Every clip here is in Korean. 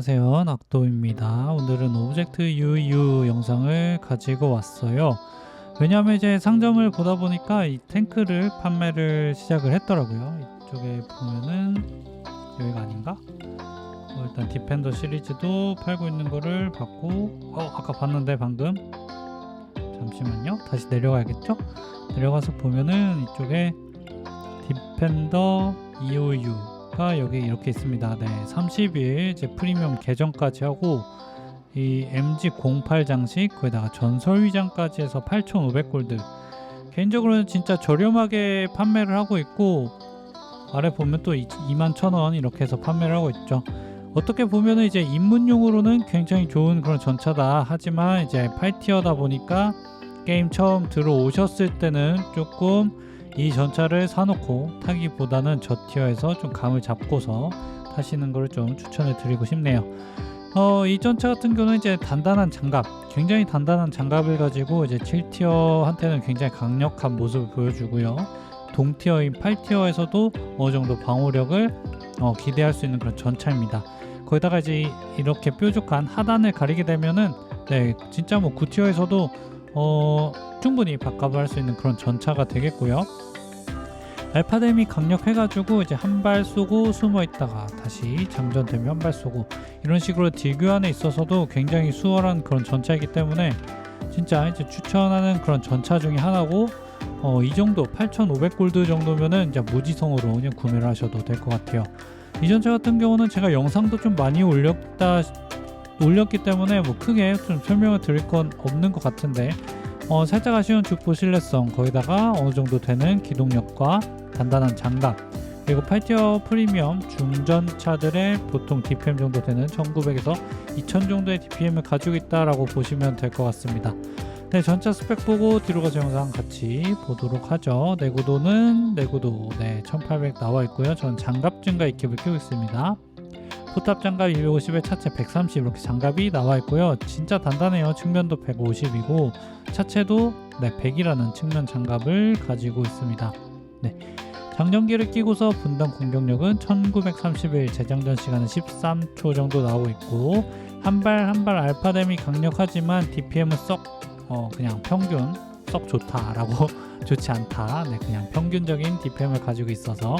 네, 안녕하세요. 낙도입니다. 오늘은 오브젝트 UU 영상을 가지고 왔어요. 왜냐하면 이제 상점을 보다 보니까 이 탱크를 판매를 시작을 했더라고요. 이쪽에 보면은 여기가 아닌가? 어, 일단 디펜더 시리즈도 팔고 있는 거를 봤고, 어, 아까 봤는데 방금. 잠시만요. 다시 내려가야겠죠? 내려가서 보면은 이쪽에 디펜더 EOU 가 여기 이렇게 있습니다. 네, 30일 이제 프리미엄 계정까지 하고 이 MG08 장식 거기다가 전설 위장까지 해서 8,500골드. 개인적으로는 진짜 저렴하게 판매를 하고 있고 아래 보면 또 21,000원 이렇게 해서 판매를 하고 있죠. 어떻게 보면은 이제 입문용으로는 굉장히 좋은 그런 전차다. 하지만 이제 8티어다 보니까 게임 처음 들어오셨을 때는 조금 이 전차를 사놓고 타기보다는 저 티어에서 좀 감을 잡고서 타시는 걸 좀 추천을 드리고 싶네요. 어, 이 전차 같은 경우는 이제 단단한 장갑, 굉장히 단단한 장갑을 가지고 이제 7티어한테는 굉장히 강력한 모습을 보여주고요. 동티어인 8티어에서도 어느 정도 방어력을 어, 기대할 수 있는 그런 전차입니다. 거기다가 이제 이렇게 뾰족한 하단을 가리게 되면은 네, 진짜 뭐 9티어에서도 어, 충분히 할수 있는 그런 전차가 되겠고요. 알파뎀이 강력해가지고 이제 한 발 쏘고 숨어 있다가 다시 장전되면 한 발 쏘고 이런 식으로 딜 교환에 있어서도 굉장히 수월한 그런 전차이기 때문에 진짜 이제 추천하는 그런 전차 중에 하나고 어, 이 정도 8,500골드 정도면은 이제 무지성으로 그냥 구매를 하셔도 될 것 같아요. 이 전차 같은 경우는 제가 영상도 좀 많이 올렸다 올렸기 때문에 뭐 크게 좀 설명을 드릴 건 없는 것 같은데 어, 살짝 아쉬운 주포 신뢰성 거기다가 어느 정도 되는 기동력과 단단한 장갑 그리고 8티어 프리미엄 중전차들의 보통 DPM 정도 되는 1900에서 2000 정도의 DPM을 가지고 있다라고 보시면 될 것 같습니다. 네, 전차 스펙 보고 뒤로 가서 영상 같이 보도록 하죠. 내구도는 내구도 네, 1800 나와 있고요. 전 장갑 증가 이캡을 끼고 있습니다. 포탑 장갑 250에 차체 130 이렇게 장갑이 나와 있고요. 진짜 단단해요. 측면도 150이고 차체도 네, 100이라는 측면 장갑을 가지고 있습니다. 네. 장전기를 끼고서 분당 공격력은 1931 재장전 시간은 13초 정도 나오고 있고 한 발 한 발 알파뎀이 강력하지만 DPM은 썩 어, 그냥 평균 썩 좋다라고 좋지 않다. 네, 그냥 평균적인 DPM을 가지고 있어서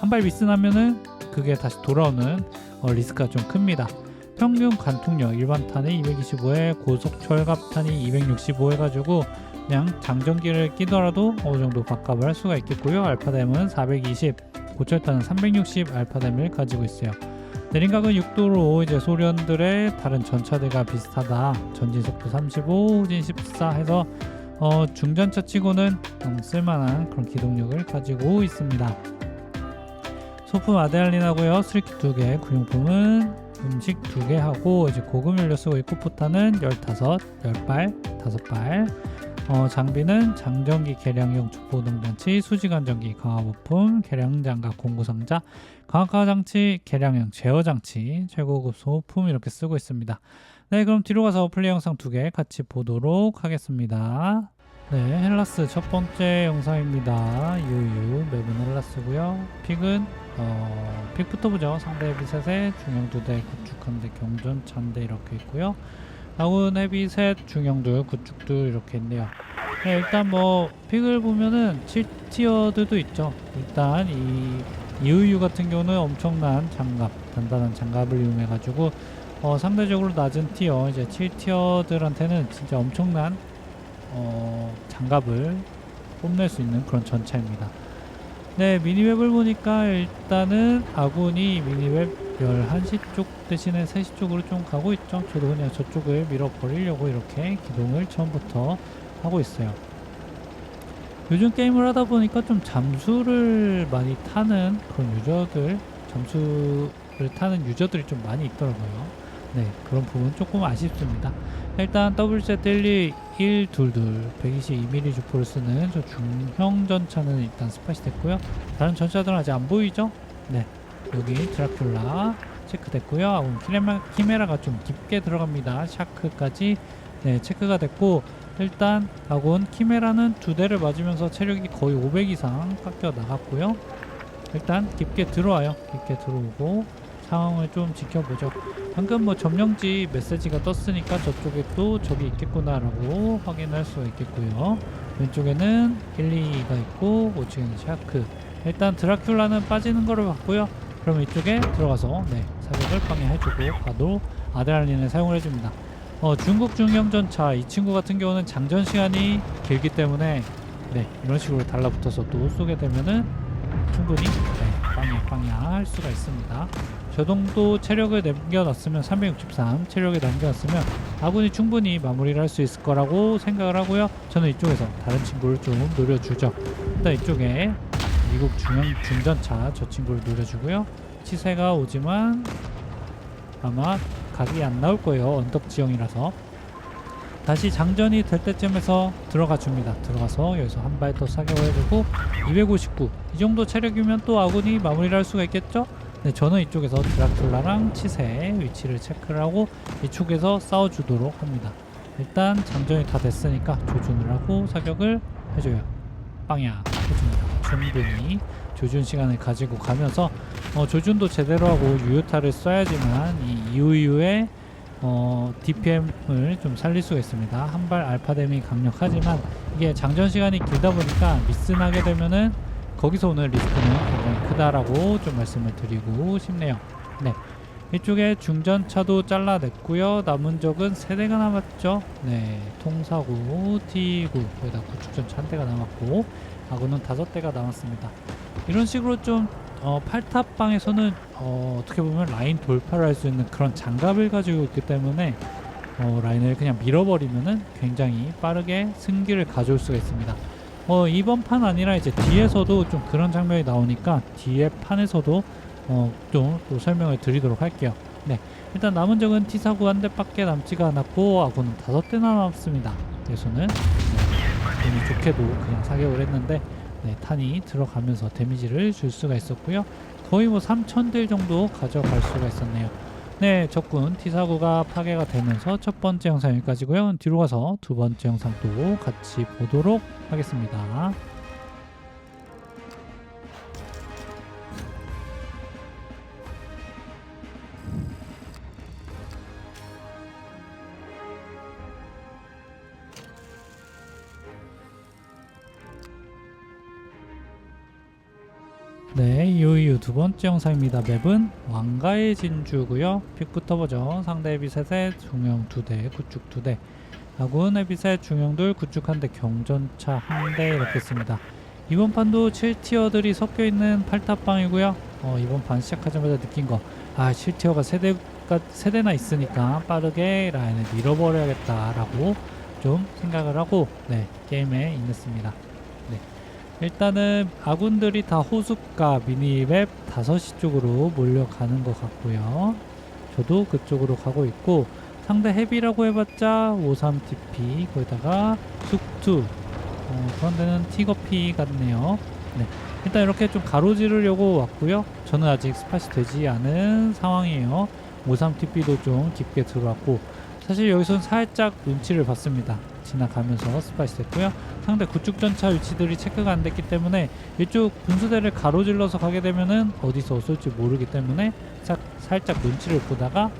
한 발 미스나면은 그게 다시 돌아오는 어, 리스크가 좀 큽니다. 평균 관통력 일반 탄이 225에 고속 철갑탄이 265 해가지고 그냥 장전기를 끼더라도 어느 정도 바값을 할 수가 있겠고요. 알파뎀은 420, 고철탄은 360 알파뎀을 가지고 있어요. 내림각은 6도로 이제 소련들의 다른 전차들과 비슷하다. 전진 속도 35, 후진 14 해서 어, 중전차 치고는 음, 쓸만한 그런 기동력을 가지고 있습니다. 소품 아데알린하고요. 스리키 2개, 군용품은 음식 2개 하고 이제 고급 연료 쓰고 있고 포탄은 15, 10발, 5발. 어, 장비는 장전기 개량용 주포동장치, 수직안전기, 강화부품, 개량장갑 공구상자, 강화장치, 개량형 제어장치, 최고급 소품 이렇게 쓰고 있습니다. 네, 그럼 뒤로 가서 플레이 영상 두 개 같이 보도록 하겠습니다. 네, 헬라스 첫 번째 영상입니다. 유유 맵은 헬라스고요. 픽은 어, 픽부터 보죠. 상대 헤비셋에 중형 두대 구축 한대 경전 찬대 이렇게 있고요. 아군 헤비셋 중형들 구축들 이렇게 있네요. 네, 일단 뭐 픽을 보면은 7티어들도 있죠. 일단 이 이우유 같은 경우는 엄청난 장갑, 단단한 장갑을 이용해 가지고 어, 상대적으로 낮은 티어, 이제 7티어들한테는 진짜 엄청난 어, 장갑을 뽐낼 수 있는 그런 전차입니다. 네, 미니웹을 보니까 일단은 아군이 미니웹 11시 쪽 대신에 3시 쪽으로 좀 가고 있죠. 저도 그냥 저쪽을 밀어버리려고 이렇게 기동을 처음부터 하고 있어요. 요즘 게임을 하다 보니까 좀 잠수를 많이 타는 그런 유저들, 잠수를 타는 유저들이 좀 많이 있더라고요. 네, 그런 부분 조금 아쉽습니다. 일단 WZ12 122 122mm 주포를 쓰는 저 중형 전차는 일단 스팟이 됐고요. 다른 전차들은 아직 안 보이죠? 네 여기 드라큘라 체크됐고요. 키메라, 키메라가 좀 깊게 들어갑니다. 샤크까지. 네 체크가 됐고 일단 아군 키메라는 두 대를 맞으면서 체력이 거의 500 이상 깎여 나갔고요. 일단 깊게 들어와요. 깊게 들어오고. 상황을 좀 지켜보죠. 방금 뭐 점령지 메시지가 떴으니까 저쪽에 또 적이 있겠구나라고 확인할 수가 있겠고요. 왼쪽에는 힐리가 있고 우측에는 샤크. 일단 드라큘라는 빠지는 거를 봤고요. 그럼 이쪽에 들어가서 네 사격을 방해해주고 바로 아드레날린을 사용을 해줍니다. 어, 중국 중형전차 이 친구 같은 경우는 장전 시간이 길기 때문에 네 이런 식으로 달라붙어서 또 쏘게 되면은 충분히 네, 빵야 빵야 할 수가 있습니다. 저 정도 체력을 남겨놨으면 363 체력을 남겨놨으면 아군이 충분히 마무리를 할 수 있을 거라고 생각을 하고요. 저는 이쪽에서 다른 친구를 좀 노려주죠. 일단 이쪽에 미국 중형 중전차 저 친구를 노려주고요. 치세가 오지만 아마 각이 안 나올 거예요. 언덕 지형이라서 다시 장전이 될 때쯤에서 들어가 줍니다. 들어가서 여기서 한 발 더 사격을 해주고 259. 이 정도 체력이면 또 아군이 마무리를 할 수가 있겠죠? 네, 저는 이쪽에서 드라큘라랑 치세 위치를 체크를 하고 이쪽에서 싸워주도록 합니다. 일단 장전이 다 됐으니까 조준을 하고 사격을 해줘요. 빵야 해줍니다. 충분히 조준 시간을 가지고 가면서 어, 조준도 제대로 하고 유효타를 써야지만 이 이후이후에 어, DPM을 좀 살릴 수가 있습니다. 한 발 알파뎀이 강력하지만 이게 장전 시간이 길다 보니까 미스나게 되면은 거기서 오는 리스크는 굉장히 크다라고 좀 말씀을 드리고 싶네요. 네. 이쪽에 중전차도 잘라냈고요. 남은 적은 세대가 남았죠. 네. 통사구, T9, 거기다 구축전차 한 대가 남았고 아군은 다섯 대가 남았습니다. 이런 식으로 좀 어, 팔탑방에서는 어, 어떻게 보면 라인 돌파를 할 수 있는 그런 장갑을 가지고 있기 때문에 어, 라인을 그냥 밀어버리면은 굉장히 빠르게 승기를 가져올 수가 있습니다. 어, 이번 판 아니라 이제 뒤에서도 좀 그런 장면이 나오니까 뒤에 판에서도 어, 좀또 설명을 드리도록 할게요. 네, 일단 남은 적은 T사구 한 대밖에 남지가 않았고 아군은 다섯 대나 남았습니다. 그래서는 네, 운이 좋게도 그냥 사격을 했는데 네, 탄이 들어가면서 데미지를 줄 수가 있었고요. 거의 뭐 3,000딜 정도 가져갈 수가 있었네요. 네, 적군 T4구가 파괴가 되면서 첫 번째 영상 여기까지고요. 뒤로 가서 두 번째 영상 도 같이 보도록 하겠습니다. 네, 이후 두 번째 영상입니다. 맵은 왕가의 진주고요. 픽부터 보죠. 상대 에비셋의 중형 2대, 구축 2대. 아군 에비셋 중형들 구축 한 대, 경전차 한대 이렇게 씁니다. 이번 판도 7티어들이 섞여 있는 팔탑방이고요. 어, 이번 판 시작하자마자 느낀 거, 아 7티어가 세대가 세대나 있으니까 빠르게 라인을 밀어버려야겠다라고 좀 생각을 하고 네 게임에 임했습니다. 네. 일단은 아군들이 다 호숫가 미니맵 5시 쪽으로 몰려가는 것 같고요. 저도 그쪽으로 가고 있고 상대 헤비라고 해봤자 53TP 거기다가 숙투 어, 그런 데는 티거피 같네요. 네. 일단 이렇게 좀 가로지르려고 왔고요. 저는 아직 스팟이 되지 않은 상황이에요. 53TP도 좀 깊게 들어왔고 사실 여기서는 살짝 눈치를 봤습니다. 지나가면서 스팟이 됐고요. 상대 구축전차 위치들이 체크가 안 됐기 때문에 이쪽 분수대를 가로질러서 가게 되면은 어디서 쏠지 모르기 때문에 사, 살짝 눈치를 보다가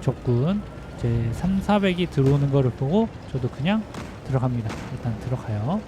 적군 제 3, 400이 들어오는 거를 보고 저도 그냥 들어갑니다. 일단 들어가요.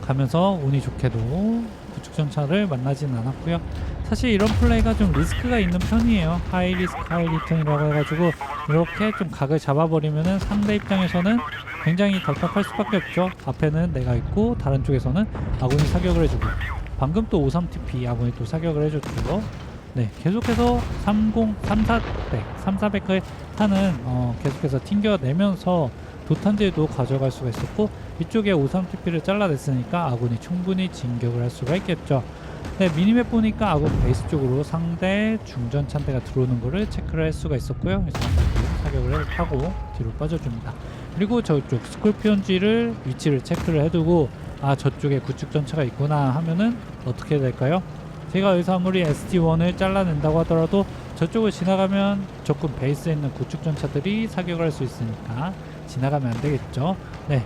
가면서 운이 좋게도 구축전차를 만나진 않았고요. 사실 이런 플레이가 좀 리스크가 있는 편이에요. 하이 리스크 하이 리턴이라고 해가지고 이렇게 좀 각을 잡아버리면은 상대 입장에서는 굉장히 답답할 수밖에 없죠. 앞에는 내가 있고 다른 쪽에서는 아군이 사격을 해주고 방금 또 53TP 아군이 또 사격을 해줬고 네 계속해서 30, 3400, 3400의 탄은 어, 계속해서 튕겨내면서 도탄들도 가져갈 수가 있었고 이쪽에 53TP를 잘라냈으니까 아군이 충분히 진격을 할 수가 있겠죠. 네, 미니맵 보니까 아군 베이스 쪽으로 상대 중전 찬대가 들어오는 거를 체크를 할 수가 있었고요. 그래서 사격을 하고 뒤로 빠져줍니다. 그리고 저쪽 스콜피온지를 위치를 체크를 해두고 아 저쪽에 구축 전차가 있구나 하면은 어떻게 될까요? 제가 여기서 아무리 ST1을 잘라낸다고 하더라도 저쪽을 지나가면 적군 베이스에 있는 구축 전차들이 사격을 할 수 있으니까 지나가면 안 되겠죠. 네,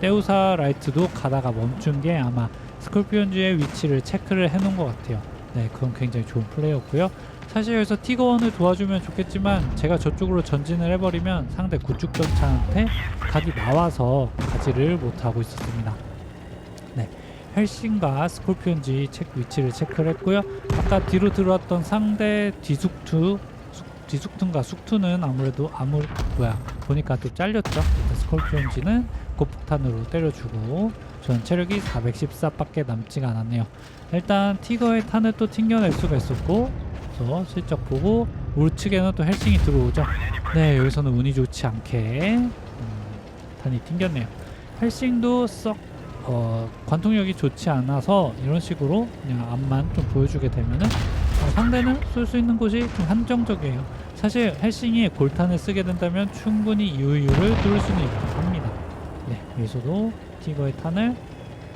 테우사 라이트도 가다가 멈춘 게 아마 스콜피온즈의 위치를 체크를 해놓은 것 같아요. 네, 그건 굉장히 좋은 플레이였고요. 사실 여기서 티거원을 도와주면 좋겠지만 제가 저쪽으로 전진을 해버리면 상대 구축 전차한테 각이 나와서 가지를 못하고 있었습니다. 네, 헬싱과 스콜피온지 체크 위치를 체크를 했고요. 아까 뒤로 들어왔던 상대 뒤숙투 숙- 뒤숙투인가 숙투는 아무래도 아무 뭐야 보니까 또 잘렸죠. 스콜피온지는 고폭탄으로 때려주고 전 체력이 414밖에 남지가 않았네요. 일단 티거의 탄을 또 튕겨낼 수가 있었고 그래서 보고 우측에는 또 헬싱이 들어오죠. 네 여기서는 운이 좋지 않게 음, 탄이 튕겼네요. 헬싱도 썩 어, 관통력이 좋지 않아서 이런 식으로 그냥 앞만 좀 보여주게 되면은 어, 상대는 쏠 수 있는 곳이 좀 한정적이에요. 사실 헬싱이 골탄을 쓰게 된다면 충분히 유유를 뚫을 수는 합니다. 네, 여기서도 티거의 탄을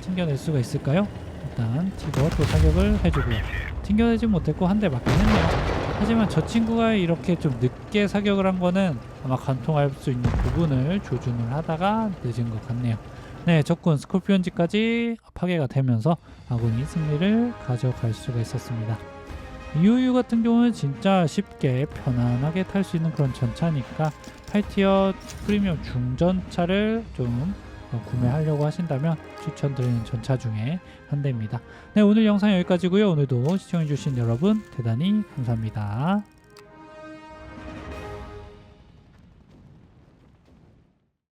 튕겨낼 수가 있을까요? 일단 티거 또 사격을 해주고요. 튕겨내지 못했고 한 대 맞긴 했네요. 하지만 저 친구가 이렇게 좀 늦게 사격을 한 거는 아마 관통할 수 있는 부분을 조준을 하다가 늦은 것 같네요. 네, 적군 스콜피온지까지 파괴가 되면서 아군이 승리를 가져갈 수가 있었습니다. 유유 같은 경우는 진짜 쉽게 편안하게 탈 수 있는 그런 전차니까 8티어 프리미엄 중전차를 좀 어, 구매하려고 하신다면 추천드리는 전차 중에 한 대입니다. 네, 오늘 영상 여기까지고요. 오늘도 시청해주신 여러분 대단히 감사합니다.